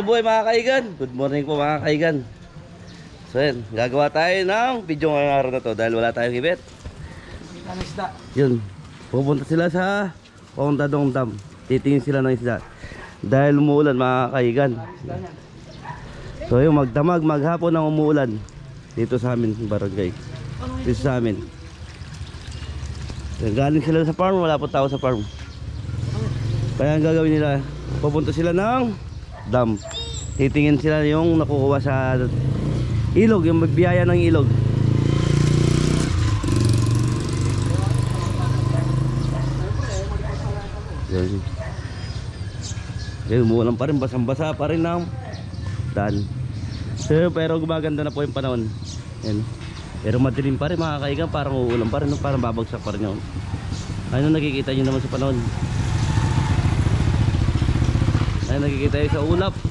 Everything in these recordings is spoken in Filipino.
buhay mga kaigan. Good morning po mga kaigan. So yun, gagawa tayo ng video ngayong araw na to dahil wala tayong ibet. Yun, pupunta sila sa Pongdadong Dam. Titingin sila ng isda. Dahil umuulan mga kaigan. So yun, magdamag, maghapon ng umuulan. Dito sa amin, barangay. Dito sa amin. Yan, Galing sila sa farm, wala po tao sa farm. Kaya ang gagawin nila, pupunta sila ng dam. Titingin sila yung nakukuha sa ilog, yung biyaya ng ilog. Yan. Yan, umuulan pa rin, basang-basa pa rin ng daan. So, pero gumaganda na po yung panahon. Yan. Pero madilim pa rin mga kaigan, parang uulan pa rin, parang babagsak pa rin yun. Ano nakikita nyo naman sa panahon? Ano nakikita nyo sa ulap?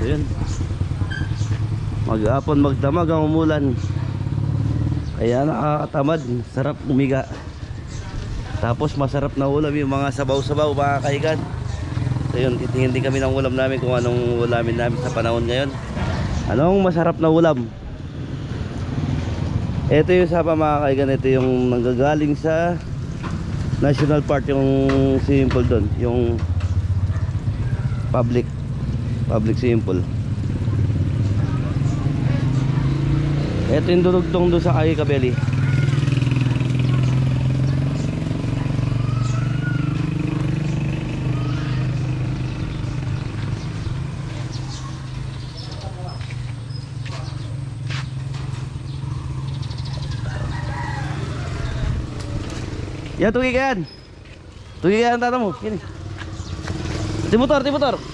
So, yun. Maghapon, magdamag ang umulan. Kaya nakakatamad, sarap umiga. Tapos masarap na ulam yung mga sabaw-sabaw mga kaigan. So yun, titingin din kami ng ulam namin kung anong ulamin namin sa panahon ngayon. Anong masarap na ulam? Ito yung sapa mga kaigan, ito yung nanggagaling sa National Park yung simple doon, yung public public simple. Ito yung durugtong doon sa Kagi Kabeli. Yan, tugi ka yan. Tugi ka yan, tata mo. Yan. eh. Di motor, di motor.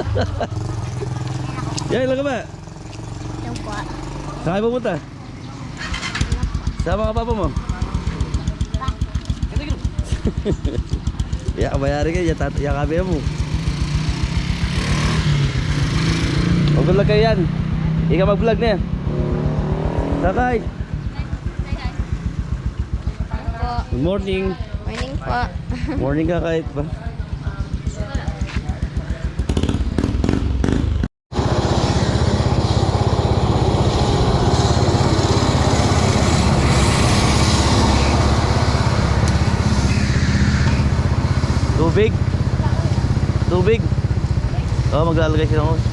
yan, ilan ka ba? Yung po. Saan kayo pupunta? Sama ka papa mo? Ya, bayari ka, ya, ya kabe mo. Mag-vlog kayo yan. Ikaw mag-vlog na yan. Sakay. Good morning. Morning po. Morning ka kahit ba? Tubig? Tubig? Oh, maglalagay sila ko. Oo.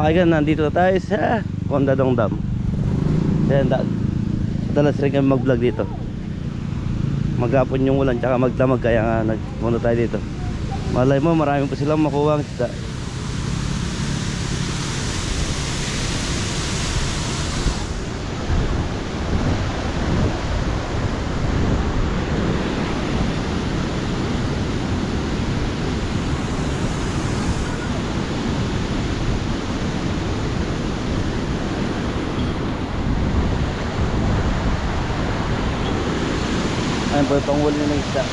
Mga kaigan, nandito na tayo sa Pondadong Dam. Ayan, da dalas rin kami mag-vlog dito. Maghapon yung ulan, tsaka magdamag, kaya nga nagpunta tayo dito. Malay mo, marami pa silang makuha ang. Ayan po, isda.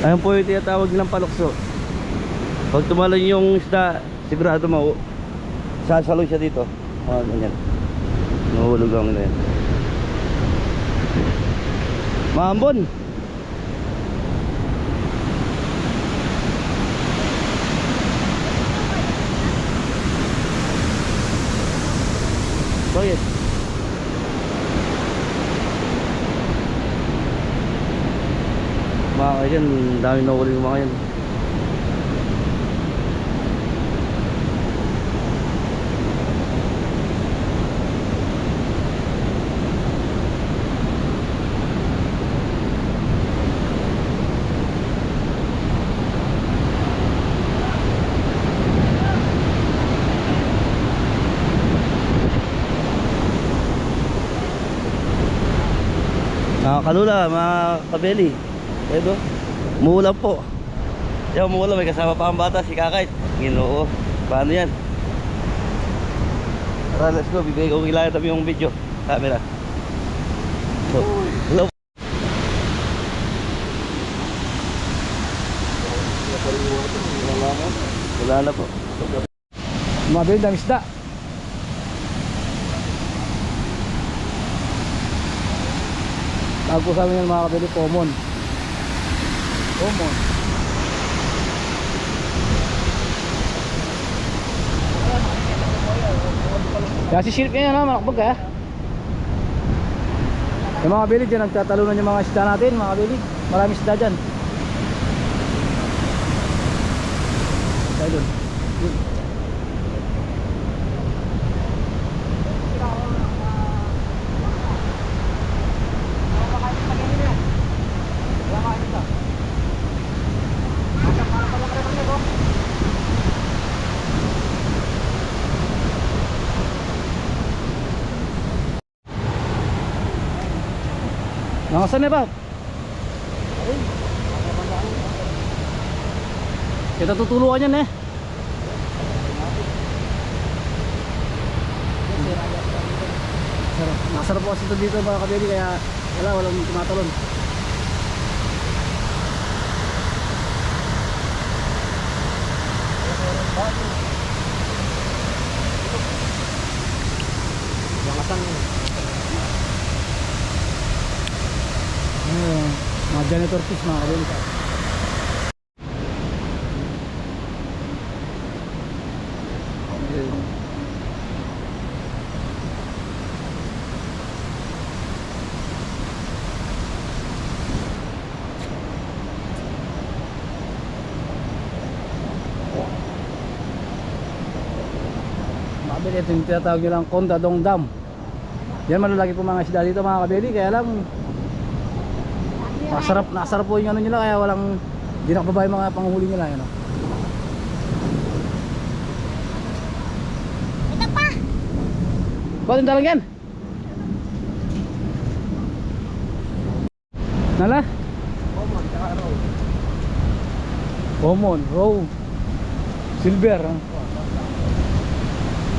Ayan po yung tinatawag nilang palukso. Pag tumalon yung isda, sigurado mo, sasalo siya dito. Mga ganyan. Nahulog ang na yan. Maambon! Bakit? Mga yan, dami nahuli yung mga yan. Mga kalula, mga kabeli. Edo, muulan po. Yan, umuulan. May kasama pa ang bata, si Kakait. Ginoo. Paano yan? Tara, let's go. Bibigay ko kailangan tabi yung video. Camera. So, hello. Wala na po. Mabili ng isda. Po sa amin yan mga kabili, common. Common. Kaya si Shirp yan, no? Malakbog kaya. Yung mga kabili dyan, nagtatalunan yung mga isda natin, mga kabili. Maraming isda dyan. Tayo. Dun. Nangasan na ba? Kita tutuluan yan eh. Sarap. Nakasarap po kasi ito dito mga kabili kaya wala, walang tumatalon. Nangasan Ayun, mga janitor fish mga kabili. Ayun. Makabili, ito yung tinatawag nyo lang Kondadong Dam. Yan malalaki po mga isda dito mga kabili, kaya lang Nasarap, nasarap po yung ano nila kaya walang hindi nakababa yung mga panghuli nila yun. oh. Ito pa! Ba't yung dalang yan? Nala? Common, row. Silver. ah.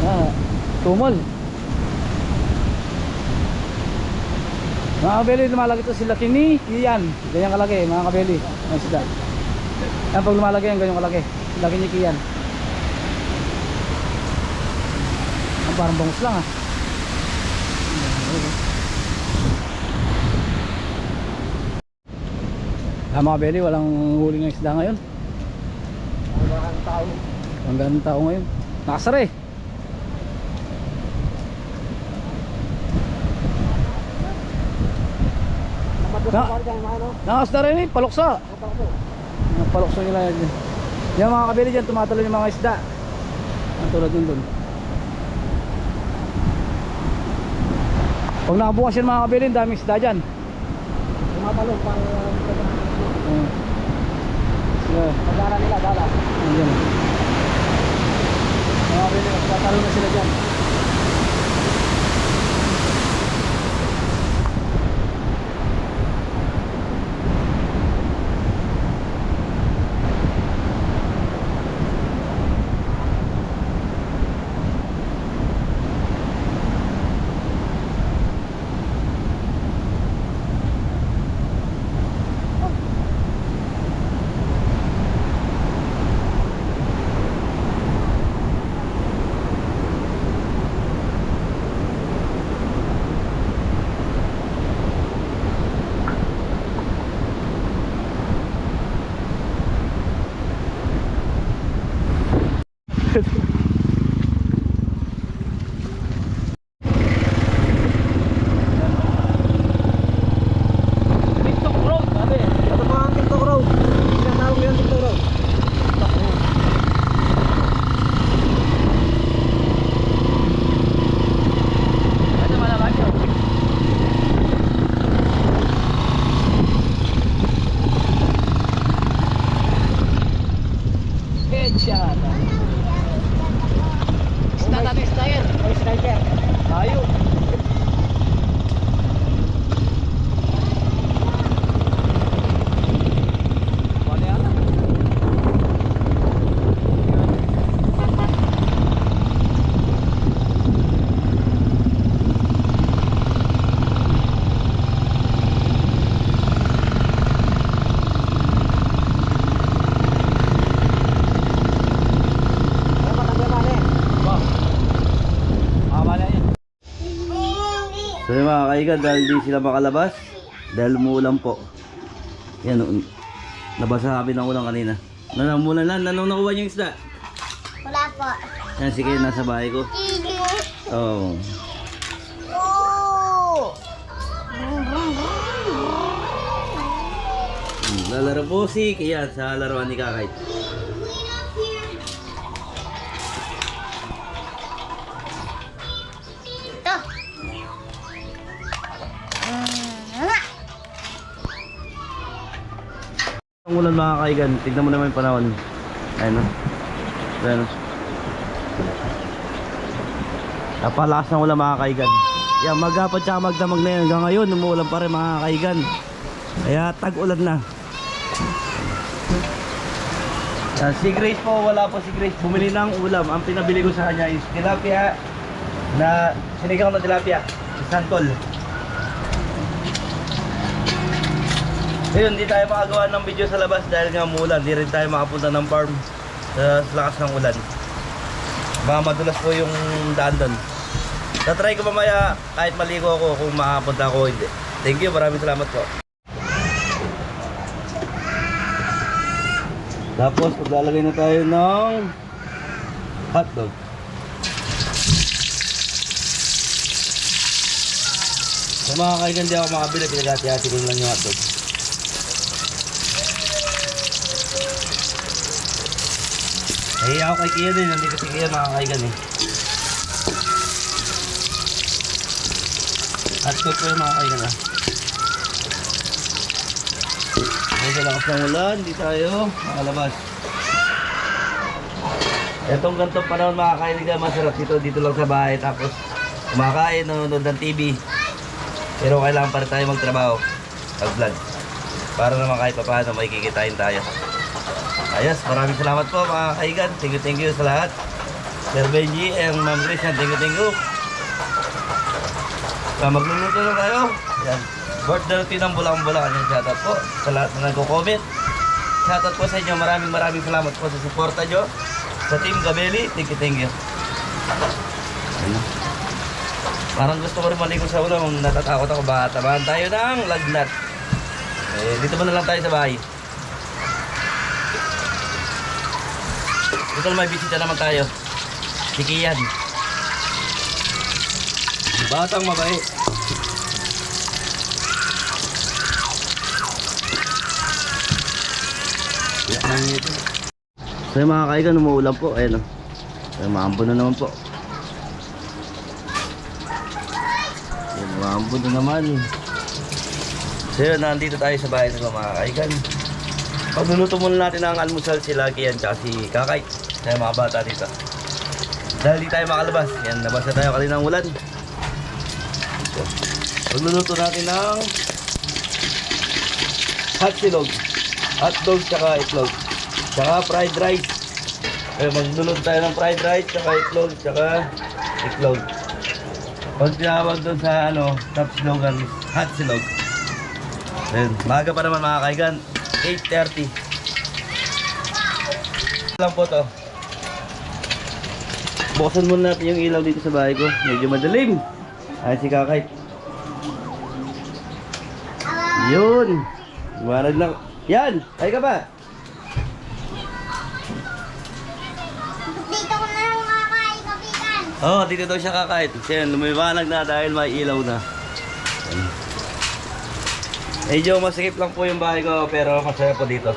Ah, tumal. Mga kabeli, lumalaki ito sila kini, Kiyan. Ganyan kalaki, mga kabeli. Ang sila. Yan, pag lumalaki yan, ganyan kalaki. Laki ni Kiyan. Ang parang bangus lang ah. Ah, mga beli, walang huli ng isda ngayon. Ang tao. Ang tao ngayon. Nakasara eh. Na, nakas na rin eh, paluksa. Paluksa nila yan. Yung mga kabili dyan, tumatalo yung mga isda. Ang tulad yun dun. Pag nakabukas yan mga kabili, daming isda dyan. Tumatalo para Uh, sila, pagkara nila dala. andyan. Mga kabili, tatalo na sila dyan. Kaigan, dahil di sila makalabas, dahil umuulan po. Yan, un- nabasa kami ng ulan kanina. Nanamulan lang, nanong nakuha yung isda. Wala po. Yan, sige, nasa bahay ko. Oo. Oh! Lalaro po si Kian sa laruan ni Kakay. Ang ulan mga kaigan, tignan mo naman yung panahon. Ayun o. Ayun o. Napalakas ng ulan mga kaigan. Yan, maghapon tsaka magdamag na yan. Hanggang ngayon, umuulan pa rin mga kaigan. Kaya tag-ulan na. Yan, si Grace po, wala po si Grace. Bumili ng ulam. Ang pinabili ko sa kanya is tilapia na sinigang na tilapia. Santol. Ayun, di tayo makagawa ng video sa labas dahil nga umulan. Di rin tayo makapunta ng farm sa lakas ng ulan. Baka madulas po yung daan doon. Tatry ko mamaya kahit maligo ako kung makapunta ako hindi. Thank you, maraming salamat po. Tapos maglalagay na tayo ng hotdog. Sa mga kaigan di ako makabili, pinagati-hati ko lang yung hotdog. Nahiya ako kay Kia din, nandito si Kia mga kaigan eh. Hotdog ko yung mga kaigan ah. Medyo lakas ng ulan, di tayo makalabas. Itong gantong panahon mga kaibigan, masarap dito, dito lang sa bahay. Tapos kumakain, nanonood ng TV. Pero kailangan pa rin tayo magtrabaho, mag-vlog. Para naman kahit pa paano may kikitain tayo. Ayos, maraming salamat po mga kaibigan. Thank you, thank you sa lahat. Sir Benji and Ma'am yan. thank you, thank you. Uh, magluluto na tayo. Yan. Birthday ng bulang-bulang. Yan, shoutout po sa lahat na nagko-comment. Shoutout po sa inyo. Maraming maraming salamat po sa suporta nyo. Sa Team Gabeli, thank you, thank you. Parang gusto ko rin maligo sa ulo. Natatakot ako ba? Tabahan tayo ng lagnat. Eh, dito muna lang tayo sa bahay. Bukol may bisita naman tayo. Si Kian. Batang mabait. Yak lang nito. So yung mga kaigan, umuulan po. Ayan o. Oh. So maambo na naman po. Ayan, maambo na naman eh. So yun, nandito tayo sa bahay ng mga kaigan. Pagluluto muna natin ang almusal si Lagi tsaka si Kakay. Kaya mga bata dito. Dahil di tayo makalabas. Yan, nabasa tayo kanina ng ulan. So, pagluluto natin ng hot silog. Hot dog tsaka itlog. Tsaka fried rice. Kaya magluluto tayo ng fried rice tsaka itlog tsaka itlog. Pag tinawag doon sa ano, top slogan, hot silog. Ayun, maaga pa naman mga kaigan. 8.30. lang po to. Buksan muna natin yung ilaw dito sa bahay ko. Medyo madilim. Ay, si Kakay. Yun. Liwanag na. Yan! Ay ka ba? Dito ko na lang kakain, kapitan. Oo, oh, dito daw siya kakait. Siya, lumiwanag na dahil may ilaw na. Medyo masikip lang po yung bahay ko pero masaya po dito.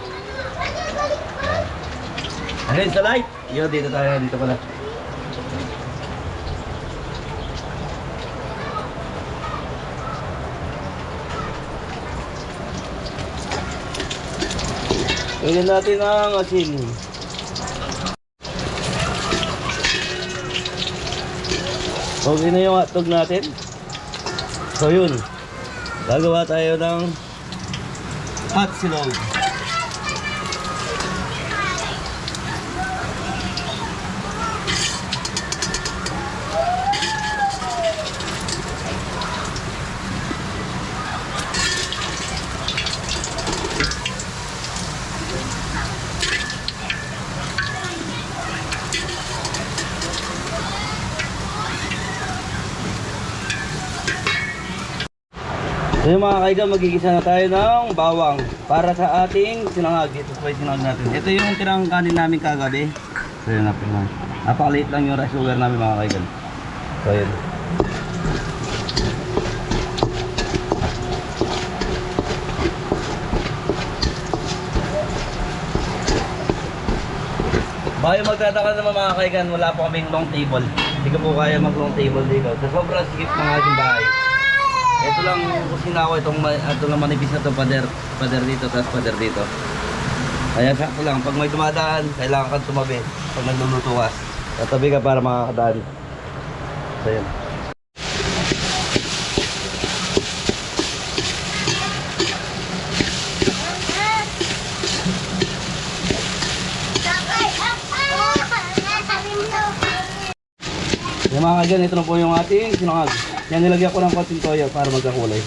Ayun sa light. Yun, dito tayo. Dito pala. Pwede natin ang asin. Okay na yung hotdog natin. So yun. Gagawa tayo ng hot silog. Yung mga kaigan, magigisa na tayo ng bawang para sa ating sinangag. Ito po yung sinangag natin. Ito yung tirang kanin namin kagabi. So yun, napakaliit napakaliit lang yung rice cooker namin mga kaigan. So yun. Baka yung magtataka naman mga kaigan, wala po kaming long table. Hindi ko po kaya mag long table dito. Sa sobrang sikip ng ating bahay. Ito lang kusina itong ito lang manipis na itong pader, pader dito tapos pader dito. Kaya sakto lang pag may dumadaan, kailangan kang tumabi pag nagluluto ka. Tatabi ka para makakadaan. So yun. Yung mga kaigan, ito na po yung ating sinangag. Yan nilagyan ko ng konting toyo para magkakulay.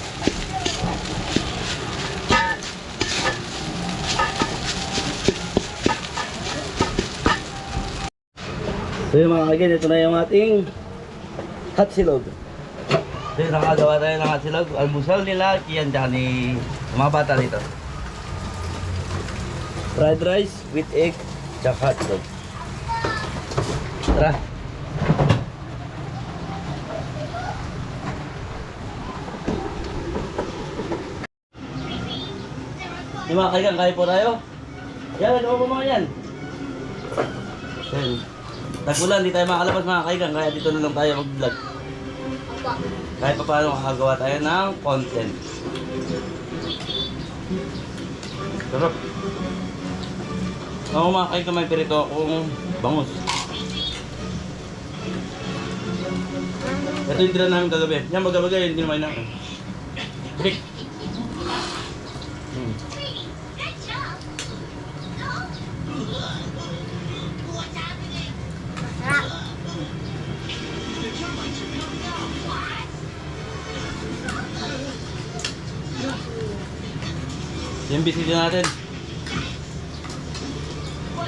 So yung mga kaigan, ito na yung ating hot silog. So yun, nakagawa tayo ng hot silog. Almusal nila, kiyan dyan ni mga bata dito. Fried rice with egg, tsaka hot silog. Tara. Yung mga kaigan, kaya po tayo? Yan, ano po mga yan? Yan. Tagulan, di tayo makalabas mga kaigan, kaya dito na lang tayo mag-vlog. Kahit pa paano makagawa tayo ng content. Sarap. Ako mga kaigan, may pirito akong bangus. Ito yung tira namin kagabi. Yan, bagay-bagay, hindi naman na. Break. Yung bisita natin.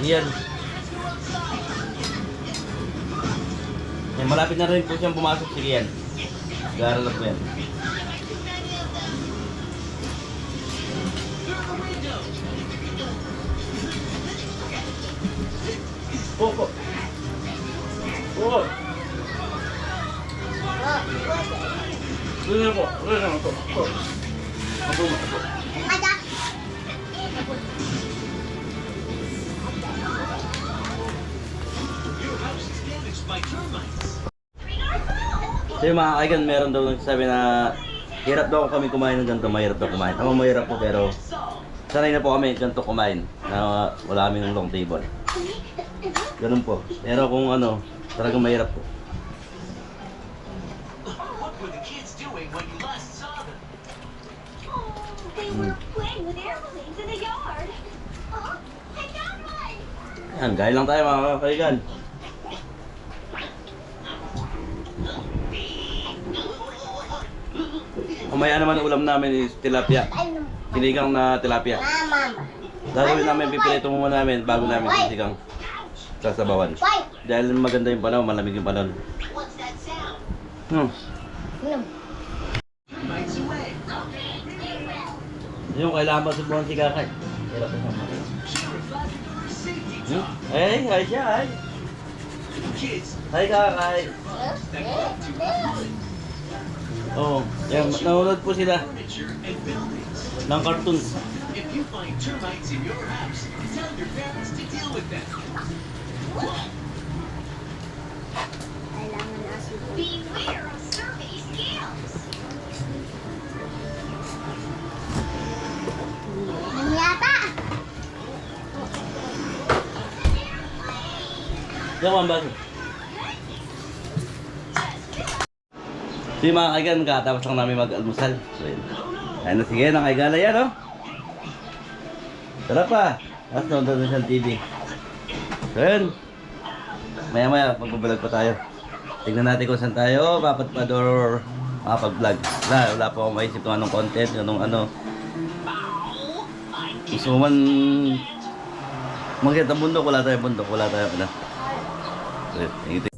Yan. Yan, malapit na rin po siyang pumasok. Sige yan. Garalap mo yan. Opo. Opo. Doon na po. Doon na po. Opo. Opo. Opo. So yung mga kaigan, meron daw nagsasabi na hirap daw kami kumain ng ganito, mahirap daw kumain. Ako mahirap po pero sanay na po kami ganito kumain na wala kami ng long table. Ganun po. Pero kung ano, talagang mahirap po. What were the kids doing when you last saw them? Oh, they were playing with air balloons in the yard. Oh, I found one. Yan, gaya lang tayo mga kaigan. Mamaya naman ang ulam namin is tilapia. Sinigang na tilapia. Gagawin namin, pipilito muna namin bago namin sinigang sasabawan. Dahil maganda yung panahon, malamig yung panahon. Hmm. Yung kailangan ba subuhan si Kakay? Hmm? Ay, ay siya, ay. Hi Kakay. love to Oo, oh, yan, nanonood po sila ng cartoons. If you find termites in your house, tell your parents to deal with them. Kailangan asin. Beware of survey scales. Ano yata? Yan ang baso. So yung mga kaigan, katapos lang namin mag-almusal. So yun. Ano, sige, nakaigala yan, oh. Tara pa. Tapos nanonood na siya ng TV. So yun. Maya maya, magbablog pa tayo. Tingnan natin kung saan tayo, papadpad or makapag-vlog. Wala, wala pa akong maisip kung anong content, anong ano. Gusto man makita bundok, wala tayong bundok, wala tayong ano. So, yun,